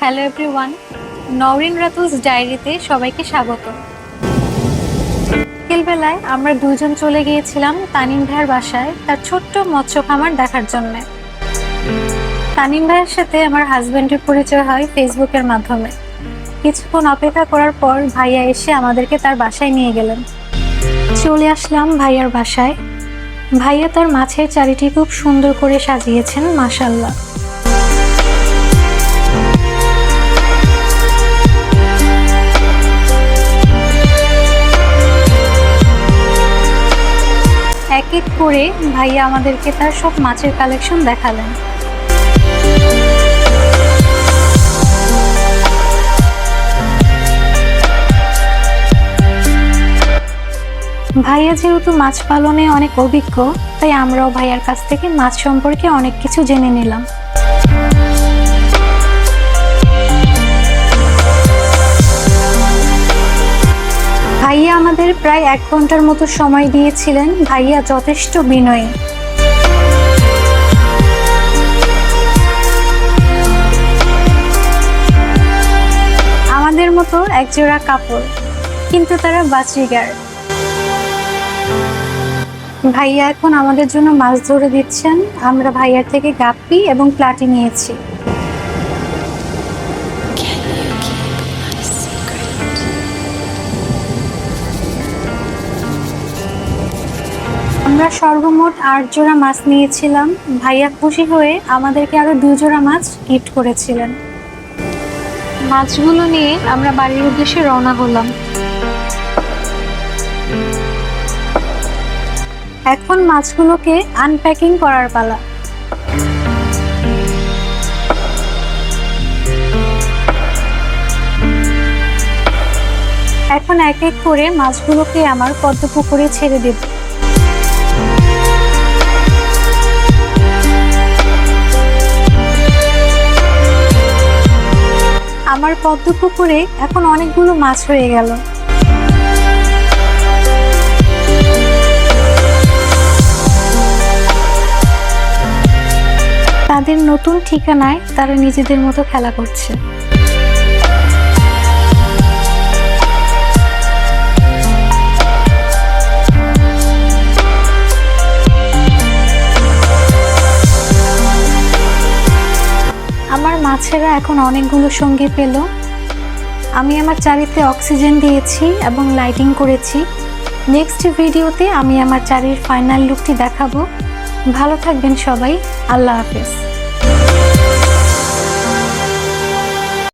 Hello everyone Nowrin Ratul's ডায়েরিতে সবাইকে স্বাগত। বিকেলবেলায় আমরা দুজন চলে গিয়েছিলাম তানিম ভাইয়ের বাসায় তার ছোট্ট মৎস্য খামার দেখার জন্য। তানিম ভাইয়ের সাথে আমার হাজব্যান্ডের পরিচয় হয় ফেসবুকের মাধ্যমে। কিছুক্ষণ অপেক্ষা করার পর ভাইয়া এসে আমাদেরকে তার বাসায় নিয়ে গেলেন। চলে আসলাম ভাইয়ার বাসায়। ভাইয়া তার মাছের চারিটি খুব সুন্দর করে সাজিয়েছেন মাসাল্লাহ করে ভাইয়া আমাদেরকে তার সব মাছের কালেকশন দেখালেন। ভাইয়া যেহেতু মাছ পালনে অনেক অভিজ্ঞ, তাই আমরাও ভাইয়ার কাছ থেকে মাছ সম্পর্কে অনেক কিছু জেনে নিলাম। প্রায় এক ঘণ্টার মতো সময় দিয়েছিলেন ভাইয়া যথেষ্ট বিনয়ী। আমাদের মতো একজোড়া কাপড়, কিন্তু তারা বাচিগার ভাইয়া এখন আমাদের জন্য মাছ ধরে দিচ্ছেন। আমরা ভাইয়ার থেকে গাপ্পি এবং প্লাটি নিয়েছি। আমরা সর্বমোট আট জোড়া মাছ নিয়েছিলাম। ভাইয়া খুশি হয়ে আমাদেরকে আরও দুই জোড়া মাছ গিফট করেছিলেন। মাছগুলো নিয়ে আমরা বাড়ির উদ্দেশ্যে রওনা হলাম। এখন মাছগুলোকে আনপ্যাকিং করার পালা। এখন এক এক করে মাছগুলোকে আমার পদ্ম পুকুরে ছেড়ে দেব। আমার পদ্ম পুকুরে এখন অনেকগুলো মাছ হয়ে গেল। তাদের নতুন ঠিকানায় তারা নিজেদের মতো খেলা করছে। মাছেরা এখন অনেকগুলো সঙ্গী পেল। আমি আমার চারিতে অক্সিজেন দিয়েছি এবং লাইটিং করেছি। নেক্সট ভিডিওতে আমি আমার চারির ফাইনাল লুকটি দেখাবো। ভালো থাকবেন সবাই। আল্লাহ হাফেজ।